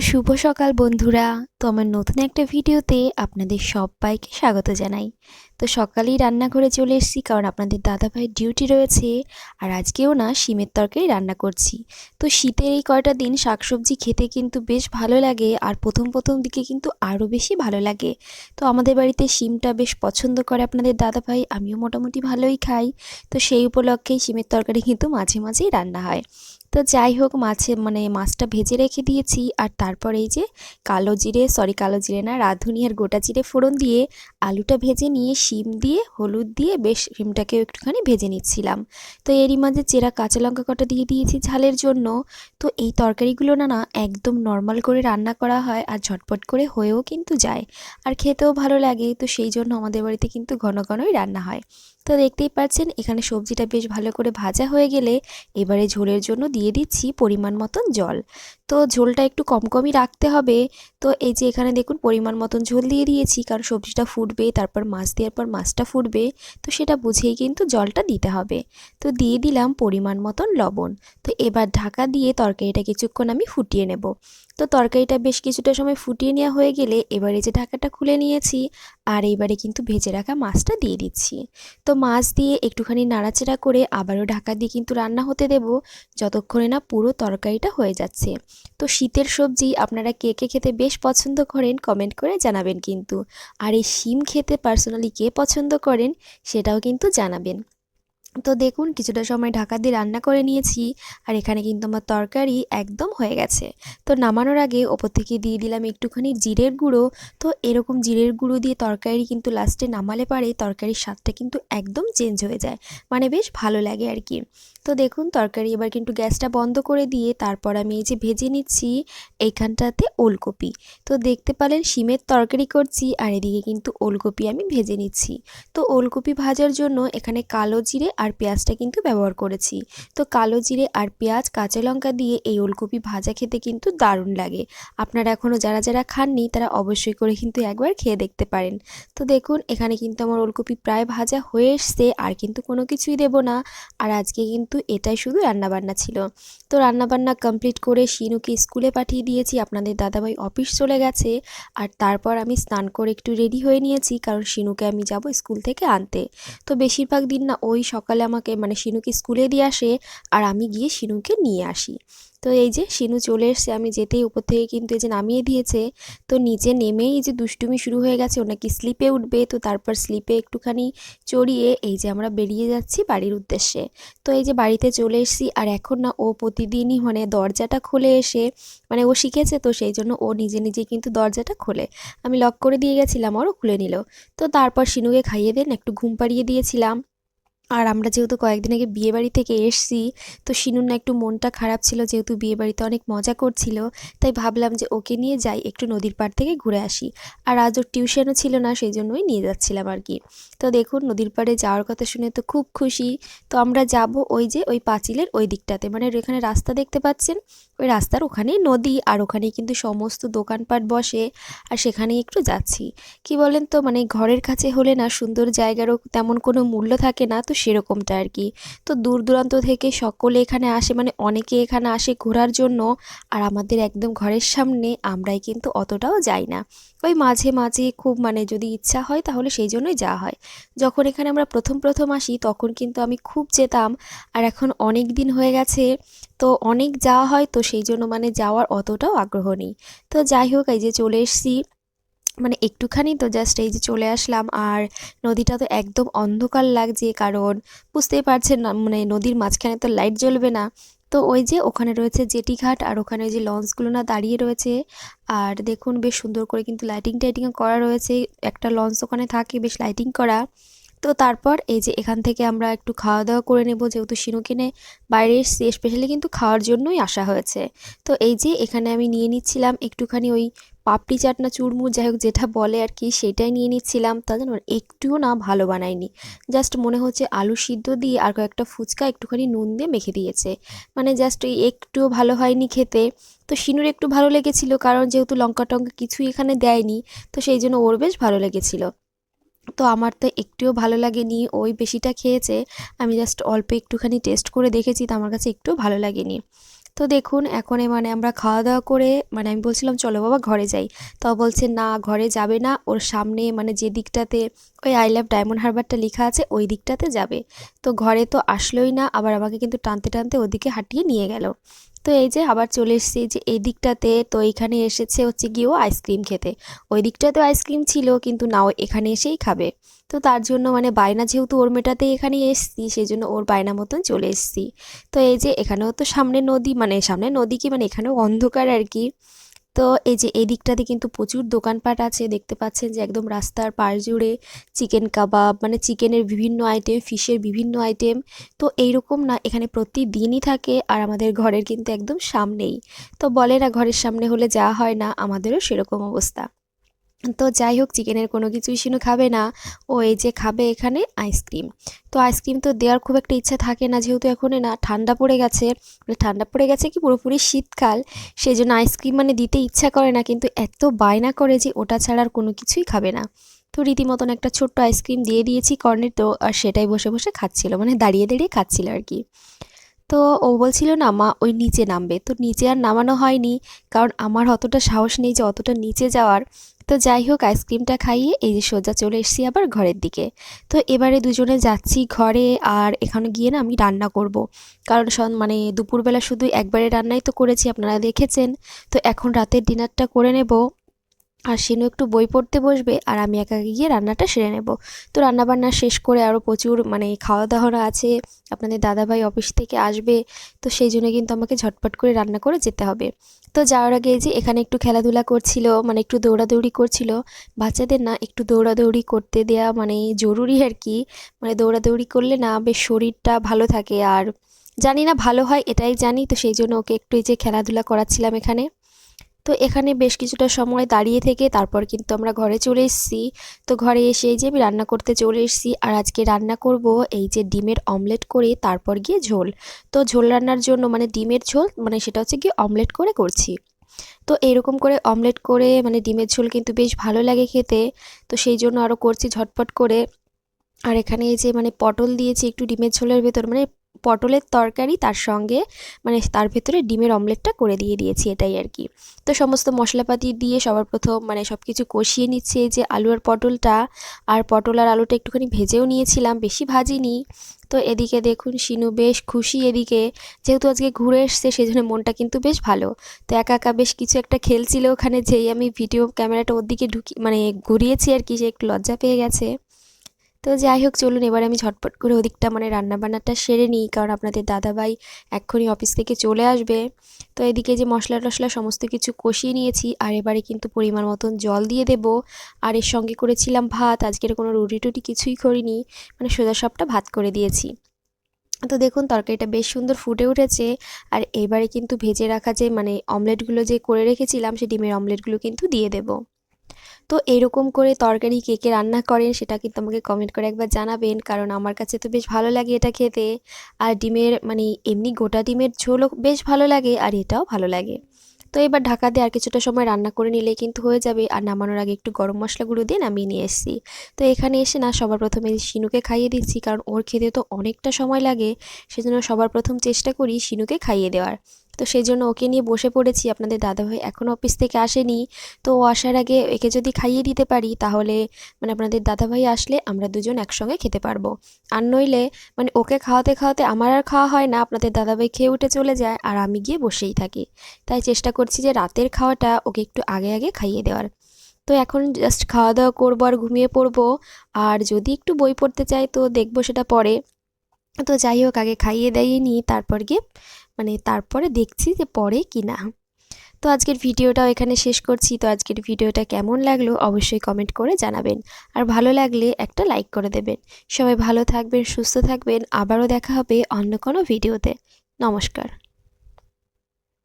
শুভ সকাল বন্ধুরা। তো আমার নতুন একটা ভিডিওতে আপনাদের সবাইকে স্বাগত জানাই। তো সকালেই রান্নাঘরে চলে এসেছি কারণ আপনাদের দাদাভাইয়ের ডিউটি রয়েছে আর আজকেও না শিমের তরকারি রান্না করছি। তো শীতের এই কয়টা দিন শাকসবজি খেতে কিন্তু বেশ ভালো লাগে আর প্রথম প্রথম দিকে কিন্তু আরও বেশি ভালো লাগে। তো আমাদের বাড়িতে শিমটা বেশ পছন্দ করে আপনাদের দাদাভাই, আমিও মোটামুটি ভালোই খাই। তো সেই উপলক্ষেই শিমের তরকারি কিন্তু মাঝে মাঝেই রান্না হয়। তো যাই হোক মাছে মানে মাছটা ভেজে রেখে দিয়েছি আর তারপর এই যে কালো জিরে সরি কালো জিরে না রাঁধুনি আর গোটা জিরে ফোড়ন দিয়ে আলুটা ভেজে নিয়ে শিম দিয়ে, হলুদ দিয়ে বেশ শিমটাকেও একটুখানি ভেজে নিচ্ছিলাম। তো এরই মাঝে চেরা কাঁচা লঙ্কা কটা দিয়ে দিয়েছি ঝালের জন্য। তো এই তরকারিগুলো না না, একদম নর্মাল করে রান্না করা হয় আর ঝটপট করে হয়েও কিন্তু যায়। আর খেতেও ভালো লাগে, তো সেই জন্য আমাদের বাড়িতে কিন্তু ঘন ঘনই রান্না হয়। তো দেখতেই পাচ্ছেন, এখানে সবজিটা বেশ ভালো করে ভাজা হয়ে গেলে এবারে ঝোলের জন্য দিয়ে দিচ্ছি পরিমাণ মতন জল। তো ঝোলটা একটু কম কমই রাখতে হবে। তো এই যে এখানে দেখুন, পরিমাণ মতন ঝোল দিয়ে দিয়েছি, কারণ সবজিটা ফুটবে তারপর মাছ দেওয়ার পর মাছটা ফুটবে, তো সেটা বুঝেই কিন্তু জলটা দিতে হবে। তো দিয়ে দিলাম পরিমাণ মতন লবণ। তো এবার ঢাকা দিয়ে তরকারিটা কিছুক্ষণ আমি ফুটিয়ে নেব। তো তরকারিটা বেশ কিছুটা সময় ফুটিয়ে নেওয়া হয়ে গেলে এবারে যে ঢাকাটা খুলে নিয়েছি আর এইবারে কিন্তু ভেজে রাখা মাছটা দিয়ে দিচ্ছি। তো মাছ দিয়ে একটুখানি নাড়াচাড়া করে আবারও ঢাকা দিয়ে কিন্তু রান্না হতে দেব, যতক্ষণে না পুরো তরকারিটা হয়ে যাচ্ছে। তো শীতের সবজি আপনারা কে কে খেতে বেশ পছন্দ করেন কমেন্ট করে জানাবেন কিন্তু। আর এই শিম খেতে পার্সোনালি কে পছন্দ করেন সেটাও কিন্তু জানাবেন। তো দেখুন, কিছুটা সময় ঢাকা দিয়ে রান্না করে নিয়েছি আর এখানে কিন্তু আমার তরকারি একদম হয়ে গেছে। তো নামানোর আগে ওপর থেকে দিয়ে দিলাম একটুখানি জিরের গুঁড়ো। তো এরকম জিরের গুঁড়ো দিয়ে তরকারি কিন্তু লাস্টে নামালে পারে, তরকারির স্বাদটা কিন্তু একদম চেঞ্জ হয়ে যায়। মানে বেশ ভালো লাগে আর কি। তো দেখুন, তরকারি এবার কিন্তু গ্যাসটা বন্ধ করে দিয়ে তারপর আমি এই যে ভেজে নিচ্ছি এইখানটাতে ওলকপি। তো দেখতে পেলেন শিমের তরকারি করছি আর এদিকে কিন্তু ওলকপি আমি ভেজে নিচ্ছি। তো ওলকপি ভাজার জন্য এখানে কালো জিরে আর পেঁয়াজটা কিন্তু ব্যবহার করেছি। তো কালো জিরে আর পেঁয়াজ, কাঁচা লঙ্কা দিয়ে এই ওলকপি ভাজা খেতে কিন্তু দারুণ লাগে। আপনারা এখনও যারা যারা খাননি, তারা অবশ্যই করে কিন্তু একবার খেয়ে দেখতে পারেন। তো দেখুন, এখানে কিন্তু আমার ওলকপি প্রায় ভাজা হয়ে এসছে, আর কিন্তু কোনো কিছুই দেব না। আর আজকে কিন্তু এটাই শুধু রান্নাবান্না ছিল। তো রান্নাবান্না কমপ্লিট করে শিনুকে স্কুলে পাঠিয়ে দিয়েছি, আপনাদের দাদাভাই অফিস চলে গেছে। আর তারপর আমি স্নান করে একটু রেডি হয়ে নিয়েছি, কারণ শিনুকে আমি যাব স্কুল থেকে আনতে। তো বেশিরভাগ দিন না ওই সকালে আমাকে মানে শিনুকে স্কুলে দিয়ে আসে, আর আমি গিয়ে শিনুকে নিয়ে আসি। তো এই যে শিনু চলে এসছে, আমি যেতেই উপর থেকে কিন্তু এই যে নামিয়ে দিয়েছে। তো নিচে নেমেই এই যে দুষ্টুমি শুরু হয়ে গেছে, ও নাকি স্লিপে উঠবে। তো তারপর স্লিপে একটুখানি চড়িয়ে এই যে আমরা বেরিয়ে যাচ্ছি বাড়ির উদ্দেশ্যে। তো এই যে বাড়িতে চলে এসেছি, আর এখন না ও প্রতিদিনই মানে দরজাটা খুলে এসে মানে ও শিখেছে তো সেই জন্য ও নিজে নিজে কিন্তু দরজাটা খোলে। আমি লক করে দিয়ে গেছিলাম আরও খুলে নিল। তো তারপর শিনুকে খাইয়ে দেন, একটু ঘুম পাড়িয়ে দিয়েছিলাম। আর আমরা যেহেতু কয়েকদিন আগে বিয়েবাড়ি থেকে এসছি, তো শিনুর না একটু মনটা খারাপ ছিল যেহেতু বিয়েবাড়িতে অনেক মজা করছিল, তাই ভাবলাম যে ওকে নিয়ে যাই, একটু নদীর পাড় থেকে ঘুরে আসি। আর আজ ওর টিউশনও ছিল না সেই জন্যই নিয়ে যাচ্ছিলাম আর কি। তো দেখুন, নদীর পাড়ে যাওয়ার কথা শুনে তো খুব খুশি। তো আমরা যাব ওই যে ওই পাঁচিলের ওই দিকটাতে মানে এখানে রাস্তা দেখতে পাচ্ছেন? ওই রাস্তার ওখানেই নদী আর ওখানেই কিন্তু সমস্ত দোকানপাট বসে আর সেখানেই একটু যাচ্ছি। কি বলেন তো মানে ঘরের কাছে হলে না সুন্দর জায়গারও তেমন কোনো মূল্য থাকে না, তো সেরকমটা আর কি। তো দূর দূরান্ত থেকে সকলে এখানে আসে মানে অনেকে এখানে আসে ঘোরার জন্য, আর আমাদের একদম ঘরের সামনে আমরাই কিন্তু অতটাও যাই না। ওই মাঝে মাঝে খুব মানে যদি ইচ্ছা হয় তাহলে সেই জন্যই যাওয়া হয়। যখন এখানে আমরা প্রথম প্রথম আসি তখন কিন্তু আমি খুব যেতাম আর এখন অনেক দিন হয়ে গেছে, তো অনেক যাওয়া হয় তো সেই জন্য মানে যাওয়ার অতটাও আগ্রহ নেই। তো যাই হোক, এই যে চলে এসছি মানে একটুখানি তো জাস্ট এই যে চলে আসলাম। আর নদীটা তো একদম অন্ধকার লাগছে কারণ বুঝতেই পারছেন না মানে নদীর মাঝখানে তো লাইট জ্বলবে না। তো ওই যে ওখানে রয়েছে জেটি ঘাট আর ওখানে ওই যে লঞ্চগুলো না দাঁড়িয়ে রয়েছে। আর দেখুন বেশ সুন্দর করে কিন্তু লাইটিং টাইটিং করা রয়েছে। একটা লঞ্চ ওখানে থাকে, বেশ লাইটিং করা। তো তারপর এই যে এখান থেকে আমরা একটু খাওয়া দাওয়া করে নেব, যেহেতু শিনু কিনে বাইরে এসছি স্পেশালি কিন্তু খাওয়ার জন্যই আসা হয়েছে। তো এই যে এখানে আমি নিয়ে নিচ্ছিলাম একটুখানি ওই পাপড়ি চাট না চুরমুর, যাই হোক যেটা বলে আর কি, সেটাই নিয়ে নিচ্ছিলাম। তা জানো একটুও না ভালো বানায়নি। জাস্ট মনে হচ্ছে আলু সিদ্ধ দিয়ে আর কয়েকটা ফুচকা একটুখানি নুন দিয়ে মেখে দিয়েছে। মানে জাস্ট ওই একটুও ভালো হয়নি খেতে। তো শিনুর একটু ভালো লেগেছিল, কারণ যেহেতু লঙ্কা টঙ্কা কিছুই এখানে দেয়নি, তো সেই জন্য ওর বেশ ভালো লেগেছিলো। তো আমার তো একটুও ভালো লাগেনি। ওই বেশিটা খেয়েছে, আমি জাস্ট অল্প একটুখানি টেস্ট করে দেখেছি, তো আমার কাছে একটুও ভালো লাগেনি। তো দেখুন, এখন মানে আমরা খাওয়া দাওয়া করে মানে আমি বলছিলাম, চলো বাবা ঘরে যাই। তো বলছে, না, ঘরে যাবে না, ওর সামনে মানে যে দিকটাতে ওই আই লাভ ডায়মন্ড হারবারটা লেখা আছে, ওই দিকটাতে যাবে। তো ঘরে তো আসলোই না, আবার আমাকে কিন্তু টানতে টানতে ওদিকে হাঁটিয়ে নিয়ে গেল। তো এই যে আবার চলে এসেছি যে এই দিকটাতে তো এখানে এসেছে হচ্ছে গিয়েও আইসক্রিম খেতে। ওই দিকটাতে আইসক্রিম ছিল, কিন্তু নাও এখানে এসেই খাবে। তো তার জন্য মানে বায়না যেহেতু ওর মেটাতেই এখানে এসছি সেই জন্য ওর বায়না মতন চলে এসছি। তো এই যে এখানেও তো সামনে নদী মানে সামনে নদী কি মানে এখানেও অন্ধকার আর কি। তো এই যে এই দিকটাতে কিন্তু প্রচুর দোকানপাট আছে। দেখতে পাচ্ছেন যে একদম রাস্তার পাশ জুড়ে চিকেন কাবাব মানে চিকেনের বিভিন্ন আইটেম ফিশের বিভিন্ন আইটেম তো এইরকম না, এখানে প্রতিদিনই থাকে আর আমাদের ঘরের কিন্তু একদম সামনেই। তো বলে না, ঘরের সামনে হলে যা হয় না, আমাদেরও সেরকম অবস্থা। তো যাই হোক চিকেনের কোনো কিছুই শিনু খাবে না। ও এই যে খাবে এখানে আইসক্রিম তো আইসক্রিম তো দেওয়ার খুব একটা ইচ্ছা থাকে না, যেহেতু এখন না ঠান্ডা পড়ে গেছে। মানে ঠান্ডা পড়ে গেছে কি পুরোপুরি শীতকাল সেই জন্য আইসক্রিম মানে দিতে ইচ্ছা করে না, কিন্তু এত বায়না করে যে ওটা ছাড়া আর কোনো কিছুই খাবে না। তো রীতিমতন একটা ছোট্ট আইসক্রিম দিয়ে দিয়েছি কর্নের তো আর সেটাই বসে বসে খাচ্ছিল মানে দাঁড়িয়ে দাঁড়িয়ে খাচ্ছিল আর কি। তো ও বলছিল, না মা, ওই নিচে নামবে। তো নিচে আর নামানো হয়নি, কারণ আমার অতটা সাহস নেই যে অতটা নিচে যাওয়ার। তো যাই হোক, আইসক্রিমটা খাইয়ে এই যে সোজা চলে এসেছি আবার ঘরের দিকে। তো এবারে দুজনে যাচ্ছি ঘরে আর এখানে গিয়ে না আমি রান্না করব। কারণ মানে দুপুরবেলা শুধু একবারে রান্নাই তো করেছি, আপনারা দেখেছেন। তো এখন রাতের ডিনারটা করে নেব। আর সিনু একটু বই পড়তে বসবে আর আমি একা গিয়ে রান্নাটা সেরে নেব। তো রান্নাবান্না শেষ করে আরও প্রচুর মানে খাওয়া দাওয়া আছে, আপনাদের দাদাভাই অফিস থেকে আসবে, তো সেই জন্য কিন্তু আমাকে ঝটপট করে রান্না করে যেতে হবে। তো যাওয়ার আগে যে এখানে একটু খেলাধুলা করছিল মানে একটু দৌড়াদৌড়ি করছিল, বাচ্চাদের না একটু দৌড়াদৌড়ি করতে দেয়া মানে জরুরি আর কি মানে দৌড়াদৌড়ি করলে না বেশ শরীরটা ভালো থাকে আর জানি না ভালো হয় এটাই জানি, তো সেই জন্য ওকে একটু এই যে খেলাধুলা করাচ্ছিলাম এখানে। তো এখানে বেশ কিছুটা সময় দাঁড়িয়ে থেকে তারপর কিন্তু আমরা ঘরে চলে এসেছি। তো ঘরে এসে যে আমি রান্না করতে চলে এসেছি আর আজকে রান্না করব এই যে ডিমের অমলেট করে তারপর গিয়ে ঝোল। তো ঝোল রান্নার জন্য মানে ডিমের ঝোল মানে সেটা হচ্ছে গিয়ে অমলেট করে করছি। তো এরকম করে অমলেট করে মানে ডিমের ঝোল কিন্তু বেশ ভালো লাগে খেতে। তো সেই জন্য আরও করছি ঝটপট করে। আর এখানে এই যে মানে পটল দিয়েছি একটু ডিমের ঝোলের ভেতর মানে পটলের তরকারি তার সঙ্গে মানে তার ভেতরে ডিমের অমলেটটা করে দিয়ে দিয়েছি এটাই আর কি। তো সমস্ত মশলাপাতি দিয়ে সবার প্রথম মানে সব কিছু কষিয়ে নিচ্ছে যে আলু আর পটলটা। আর পটল আর আলুটা একটুখানি ভেজেও নিয়েছিলাম, বেশি ভাজিনি। তো এদিকে দেখুন শিনু বেশ খুশি এদিকে। যেহেতু আজকে ঘুরে এসছে সেই জন্য মনটা কিন্তু বেশ ভালো। তো একা একা বেশ কিছু একটা খেলছিল ওখানে যেই আমি ভিডিও ক্যামেরাটা ওর দিকে ঢুকি মানে ঘুরিয়েছি আর কি, সে একটু লজ্জা পেয়ে গেছে। তো যাই হোক, চলুন এবার আমি ঝটপট করে ওদিকটা মানে রান্নাবান্নাটা সেরে নিই, কারণ আপনাদের দাদাভাই এক্ষুনি অফিস থেকে চলে আসবে। তো এদিকে যে মশলা টশলা সমস্ত কিছু কষিয়ে নিয়েছি, আর এবারে কিন্তু পরিমাণ মতন জল দিয়ে দেব। আর এর সঙ্গে করেছিলাম ভাত, আজকের কোনো রুটি টুটি কিছুই করিনি মানে সোজা সবটা ভাত করে দিয়েছি। তো দেখুন, তরকারিটা বেশ সুন্দর ফুটে উঠেছে, আর এবারে কিন্তু ভেজে রাখা যে মানে অমলেটগুলো যে করে রেখেছিলাম সেই ডিমের অমলেটগুলো কিন্তু দিয়ে দেবো। তো এরকম করে তরকারি কে কে রান্না করেন সেটা কিন্তু আমাকে কমেন্ট করে একবার জানাবেন, কারণ আমার কাছে তো বেশ ভালো লাগে এটা খেতে। আর ডিমের মানে এমনি গোটা ডিমের ঝোলও বেশ ভালো লাগে আর এটাও ভালো লাগে। তো এবার ঢাকা দিয়ে আর কিছুটা সময় রান্না করে নিলে কিন্তু হয়ে যাবে। আর নামানোর আগে একটু গরম মশলা গুঁড়ো দিয়ে নামিয়ে নিয়ে এসেছি। তো এখানে এসে না সবার প্রথমে শিনুকে খাইয়ে দিচ্ছি, কারণ ওর খেতে তো অনেকটা সময় লাগে। সেজন্য সবার প্রথম চেষ্টা করি শিনুকে খাইয়ে দেওয়ার। তো সেই জন্য ওকে নিয়ে বসে পড়েছি আপনাদের দাদাভাই। এখনও অফিস থেকে আসেনি। তো ও আসার আগে একে যদি খাইয়ে দিতে পারি, তাহলে মানে আপনাদের দাদাভাই আসলে আমরা দুজন একসঙ্গে খেতে পারব। আর নইলে মানে ওকে খাওয়াতে খাওয়াতে আমার আর খাওয়া হয় না, আপনাদের দাদাভাই খেয়ে উঠে চলে যায় আর আমি গিয়ে বসেই থাকি। তাই চেষ্টা করছি যে রাতের খাওয়াটা ওকে একটু আগে আগে খাইয়ে দেওয়ার। তো এখন জাস্ট খাওয়া দাওয়া করব আর ঘুমিয়ে পড়ব। আর যদি একটু বই পড়তে চাই তো দেখব সেটা পরে। তো যাই হোক, আগে খাইয়ে দাইয়ে নিই, তারপর গিয়ে মানে তারপরে দেখছি যে পরে কি না। তো আজকের ভিডিওটাও এখানে শেষ করছি। তো আজকের ভিডিওটা কেমন লাগল অবশ্যই কমেন্ট করে জানাবেন। আর ভালো লাগলে একটা লাইক করে দেবেন। সবাই ভালো থাকবেন, সুস্থ থাকবেন। আবারও দেখা হবে অন্য কোনো ভিডিওতে। নমস্কার।